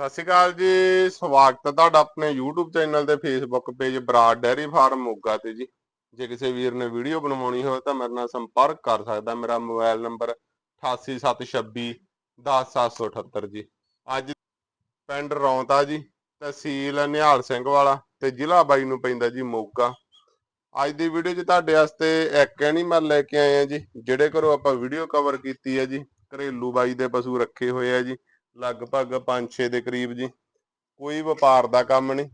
ਸਤਿ ਸ਼੍ਰੀ ਅਕਾਲ ਜੀ, ਸਵਾਗਤ ਹੈ ਤੁਹਾਡਾ ਆਪਣੇ YouTube ਚੈਨਲ ਤੇ Facebook page Brar dairy farm Moga ਤੇ ਜੀ। ਜੇ ਕਿਸੇ ਵੀਰ ਨੇ ਵੀਡੀਓ ਬਣਵਾਉਣੀ ਹੋਵੇ ਤਾਂ ਮੇਰੇ ਨਾਲ ਸੰਪਰਕ ਕਰ ਸਕਦਾ। ਮੇਰਾ ਮੋਬਾਈਲ ਨੰਬਰ 88726 10778 ਜੀ। ਅੱਜ ਪਿੰਡ ਰੌਂਤਾ ਜੀ, ਤਹਿਸੀਲ ਨਿਹਾਲ ਸਿੰਘ ਵਾਲਾ ਤੇ ਜ਼ਿਲ੍ਹਾ ਬਾਈ ਨੂੰ ਪੈਂਦਾ ਜੀ ਮੋਗਾ। ਅੱਜ ਦੀ ਵੀਡੀਓ 'ਚ ਤੁਹਾਡੇ ਵਾਸਤੇ ਇੱਕ ਐਨੀਮਲ ਲੈ ਕੇ ਆਏ ਆ ਜੀ, ਜਿਹੜੇ ਘਰੋਂ ਆਪਾਂ ਵੀਡੀਓ ਕਵਰ ਕੀਤੀ ਹੈ ਜੀ। ਘਰੇਲੂ ਬਾਈ ਦੇ ਪਸ਼ੂ ਰੱਖੇ ਹੋਏ ਆ ਜੀ। ਲਗਭਗ 5-6 ਦੇ ਕਰੀਬ ਜੀ। ਕੋਈ ਵਪਾਰ ਦਾ ਕੰਮ ਨਹੀਂ।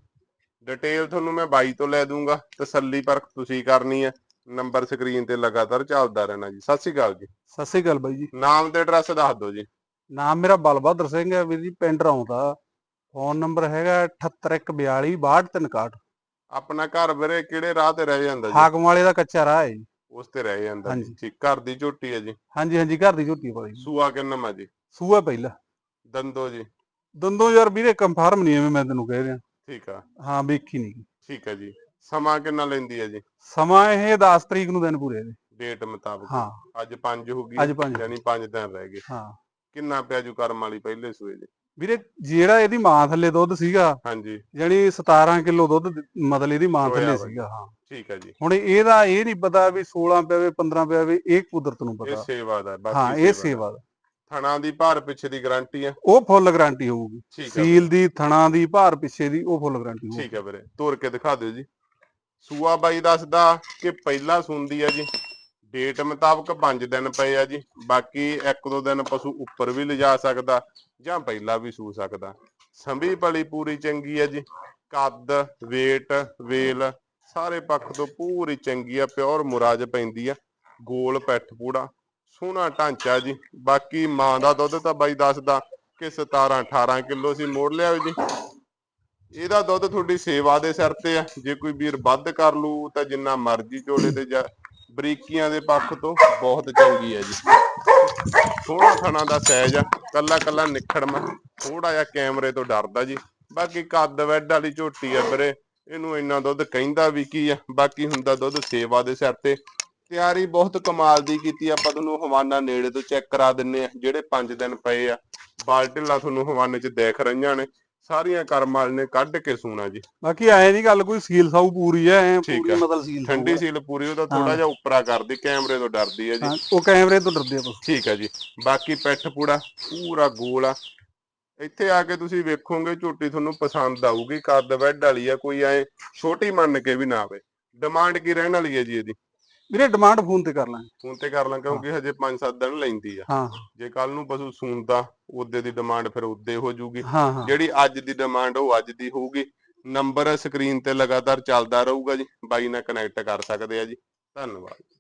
ਡਿਟੇਲ ਤੁਹਾਨੂੰ ਮੈਂ ਬਾਈ ਤੋਂ ਲੈ ਦੂੰਗਾ। ਤਸੱਲੀ ਪਰਖ ਤੁਸੀਂ ਕਰਨੀ ਹੈ। ਨੰਬਰ ਸਕਰੀਨ ਤੇ ਲਗਾਤਾਰ ਚੱਲਦਾ ਰਹਿਣਾ ਜੀ। ਸਤਿ ਸ਼੍ਰੀ ਅਕਾਲ ਜੀ। ਸਤਿ ਸ੍ਰੀ ਅਕਾਲ ਬਾਈ ਜੀ। ਨਾਮ ਤੇ ਐਡਰੈਸ ਦੱਸ ਦਿਓ ਜੀ। ਨਾਮ ਮੇਰਾ ਬਲਬਹਾਦਰ ਸਿੰਘ ਹੈ ਵੀਰ ਜੀ ਪਿੰਡ ਰੌਂਦਾ ਫੋਨ ਨੰਬਰ ਹੈਗਾ 7814262361 ਆਪਣਾ ਘਰ ਵੀਰੇ ਕਿਹੜੇ ਰਾਹ ਤੇ ਰਹਿ ਜਾਂਦਾ ਜੀ? ਹਾਕਮ ਵਾਲੇ ਦਾ ਕੱਚਾ ਰਾਹ ਹੈ ਜੀ। ਉਸ ਤੇ ਰਹਿ ਜਾਂਦਾ ਜੀ। ਠੀਕ ਘਰ ਦੀ ਝੋਟੀ ਹੈ ਜੀ। ਹਾਂਜੀ ਹਾਂਜੀ ਘਰ ਦੀ ਝੋਟੀ ਪਾਈ ਸੂਆ ਕਿੰਨਾ ਮਾ ਜੀ? ਸੂਆ ਪਹਿਲਾ। ਦੰਦੋ ਜੀ। ਦੰਦੋਂ ਯਾਰ ਵੀਰੇ ਕੰਫਰਮ ਨਹੀਂ ਐਵੇਂ ਮੈਂ ਤੈਨੂੰ ਕਹਿ ਰਿਹਾ। ਠੀਕ ਆ। ਹਾਂ ਵੇਖੀ ਨਹੀਂ। ਠੀਕ ਹੈ ਜੀ। ਸਮਾਂ ਕਿੰਨਾ ਲੈਂਦੀ ਹੈ ਜੀ? ਸਮਾਂ ਇਹ 10 ਤਰੀਕ ਨੂੰ ਦਿਨ ਪੂਰੇ ਨੇ। ਡੇਟ ਮੁਤਾਬਕ। ਹਾਂ। ਅੱਜ 5 ਹੋ ਗਈ। ਅੱਜ ਪੰਜ। ਯਾਨੀ 5 ਦਿਨ ਰਹਿ ਗਏ। ਹਾਂ। ਕਿੰਨਾ ਪਿਆ ਜੂ ਕਰਮ ਵਾਲੀ ਪਹਿਲੇ ਸੂਏ ਜੀ? ਵੀਰੇ ਜਿਹੜਾ ਇਹਦੀ ਮਾਂ ਥੱਲੇ ਦੁੱਧ ਸੀਗਾ ਹਾਂਜੀ। ਜਾਨੀ 17 ਕਿਲੋ ਦੁੱਧ ਦ- ਮਤਲਬ ਇਹਦੀ ਮਾਂ ਥੱਲੇ ਵਾ। ਸੀਗਾ ਹਾਂ। ਠੀਕ ਹੈ ਜੀ। ਹੁਣ ਇਹਦਾ ਇਹ ਨਹੀਂ ਪਤਾ ਵੀ 16 ਪਿਆਵੇ 15 ਪਿਆਵੇ ਇਹ ਕੁਦਰਤ ਨੂੰ ਇਹ ਪਤਾ। ਸੇਵਾ ਦਾ ਬਾਕੀ ਹਾਂ ਇਹ। ਸੇਵਾ ਦਾ। ਥਣਾ ਦੀ ਭਾਰ ਪਿੱਛੇ ਦੀ ਗਾਰੰਟੀ ਹੈ ਉਹ ਫੁੱਲ ਗਾਰੰਟੀ ਹੋਊਗੀ। ਠੀਕ ਹੈ ਸੀਲ ਦੀ ਥਣਾ ਦੀ ਭਾਰ ਪਿੱਛੇ ਦੀ ਉਹ ਫੁੱਲ ਗਾਰੰਟੀ ਹੋਊਗੀ। ਠੀਕ ਹੈ ਵੀਰੇ ਤੋਰ ਕੇ ਦਿਖਾ ਦਿਓ ਜੀ। ਸੂਆ ਬਾਈ ਦੱਸਦਾ ਕਿ ਪਹਿਲਾਂ ਸੁੰਦੀ ਹੈ ਜੀ। ਡੇਟ ਮੁਤਾਬਕ 5 ਦਿਨ ਪਏ ਆ ਜੀ। ਬਾਕੀ ਇੱਕ ਦੋ ਦਿਨ ਪਸ਼ੂ ਉੱਪਰ ਵੀ ਲਿਜਾ ਸਕਦਾ ਜਾਂ ਪਹਿਲਾਂ ਵੀ ਸੂ ਸਕਦਾ। ਸੰਭੀ ਪਲੀ ਪੂਰੀ ਚੰਗੀ ਹੈ ਜੀ। ਕੱਦ weight ਵੇਲ ਸਾਰੇ ਪੱਖ ਤੋਂ ਪੂਰੀ ਚੰਗੀ ਆ ਪਿਓਰ ਮੁਰਾਜ ਪੈਂਦੀ ਆ। ਗੋਲ ਪੈਠ ਪੂੜਾ। ਸੋਹਣਾ ਢਾਂਚਾ ਜੀ। ਬਾਕੀ ਮਾਂ ਦਾ ਦੁੱਧ ਤਾਂ ਬਾਈ ਦੱਸਦਾ ਕਿ 17 18 ਕਿਲੋ ਸੀ ਮੋੜ ਲਿਆ ਜੀ। ਇਹਦਾ ਦੁੱਧ ਤੁਹਾਡੀ ਸੇਵਾ ਦੇ ਸਿਰ ਤੇ ਆ। ਜੇ ਕੋਈ ਵੀਰ ਵੱਧ ਕਰ ਲੂ ਤਾਂ ਜਿੰਨਾ ਮਰਜ਼ੀ ਚੋਲੇ ਤੇ ਜਾ ਬਰੀਕੀਆਂ ਦੇ ਪੱਖ ਤੋਂ ਬਹੁਤ ਚੰਗੀ ਹੈ ਜੀ। ਥੋੜਾ ਥਣਾ ਦਾ ਸਾਈਜ਼ ਆ। ਕੱਲਾ ਕੱਲਾ ਨਿਖੜਮਾ ਥੋੜਾ ਜਿਹਾ ਕੈਮਰੇ ਤੋਂ ਡਰਦਾ ਜੀ। ਬਾਕੀ ਕੱਦ ਵੈਡ ਵਾਲੀ ਝੋਟੀ ਆ ਵੀਰੇ। ਇਹਨੂੰ ਇੰਨਾ ਦੁੱਧ ਕਹਿੰਦਾ ਵੀ ਕੀ ਆ। ਬਾਕੀ ਹੁੰਦਾ ਦੁੱਧ ਸੇਵਾ ਦੇ ਸਿਰ ਤੇ। ਤਿਆਰੀ ਬਹੁਤ ਕਮਾਲ ਦੀ ਕੀਤੀ ਆਪਾਂ ਤੁਹਾਨੂੰ ਹਵਾਨਾ ਨੇੜੇ ਤੋਂ ਚੈੱਕ ਕਰਾ ਦਿੰਨੇ ਆ ਜਿਹੜੇ 5 ਦਿਨ ਪਏ ਆ ਬਾਲਟਿਲਾ ਤੁਹਾਨੂੰ ਹਵਾਨੇ 'ਚ ਦੇਖ ਰਹੀਆਂ ਨੇ ਸਾਰੀਆਂ ਕਰਮ ਵਾਲੇ ਨੇ ਕੱਢ ਕੇ ਸੂਣਾ ਜੀ। ਬਾਕੀ ਐ ਨਹੀਂ ਗੱਲ ਕੋਈ ਸੀਲ ਸਾਊ ਪੂਰੀ ਐ ਐਂ ਪੂਰੀ। ਮਤਲਬ ਸੀਲ ਠੰਡੀ ਸੀਲ ਪੂਰੀ ਉਹਦਾ ਥੋੜਾ। ਜਿਹਾ ਉੱਪਰਾ ਕਰਦੀ ਕੈਮਰੇ ਤੋਂ ਡਰਦੀ ਆ। ਜੀ। ਉਹ ਕੈਮਰੇ ਤੋਂ ਡਰਦੇ ਆ ਠੀਕ ਹੈ ਜੀ। ਬਾਕੀ ਪੈਠ ਪੂੜਾ ਪੂਰਾ ਗੋਲ ਆ। ਇੱਥੇ ਆ ਕੇ ਤੁਸੀਂ ਵੇਖੋਗੇ ਝੋਟੀ ਤੁਹਾਨੂੰ ਪਸੰਦ ਆਊਗੀ ਕੱਦ ਬੈੱਡ ਵਾਲੀ ਆ ਕੋਈ ਐ ਛੋਟੀ ਮੰਨ ਕੇ ਵੀ ਨਾ ਆਵੇ। ਡਿਮਾਂਡ ਕੀ ਰਹਿਣ ਵਾਲੀ ਹੈ ਜੀ ਇਹਦੀ? ਵੀਰੇ ਡਿਮਾਂਡ ਫੋਨ ਤੇ ਕਰ ਲਾਂਗੇ। ਫੋਨ ਤੇ ਕਰ ਲਾਂ ਕਿਉਂਕਿ ਹਜੇ 5-7 ਦਿਨ ਲੈਂਦੀ ਆ। ਹਾਂ। ਜੇ ਕੱਲ ਨੂੰ ਪਸ਼ੂ ਸੂੰਦਾ ਉਹਦੇ ਦੀ ਡਿਮਾਂਡ ਫਿਰ ਉਹਦੇ ਹੋ ਜੂਗੀ। ਹਾਂ ਹਾਂ। ਜਿਹੜੀ ਅੱਜ ਦੀ ਡਿਮਾਂਡ ਉਹ ਅੱਜ ਦੀ ਹੋਊਗੀ। ਨੰਬਰ ਸਕਰੀਨ ਤੇ ਲਗਾਤਾਰ ਚੱਲਦਾ ਰਹੂਗਾ ਜੀ। ਬਾਈ ਨਾਲ ਕਨੈਕਟ ਕਰ ਸਕਦੇ ਆ ਜੀ। ਧੰਨਵਾਦ।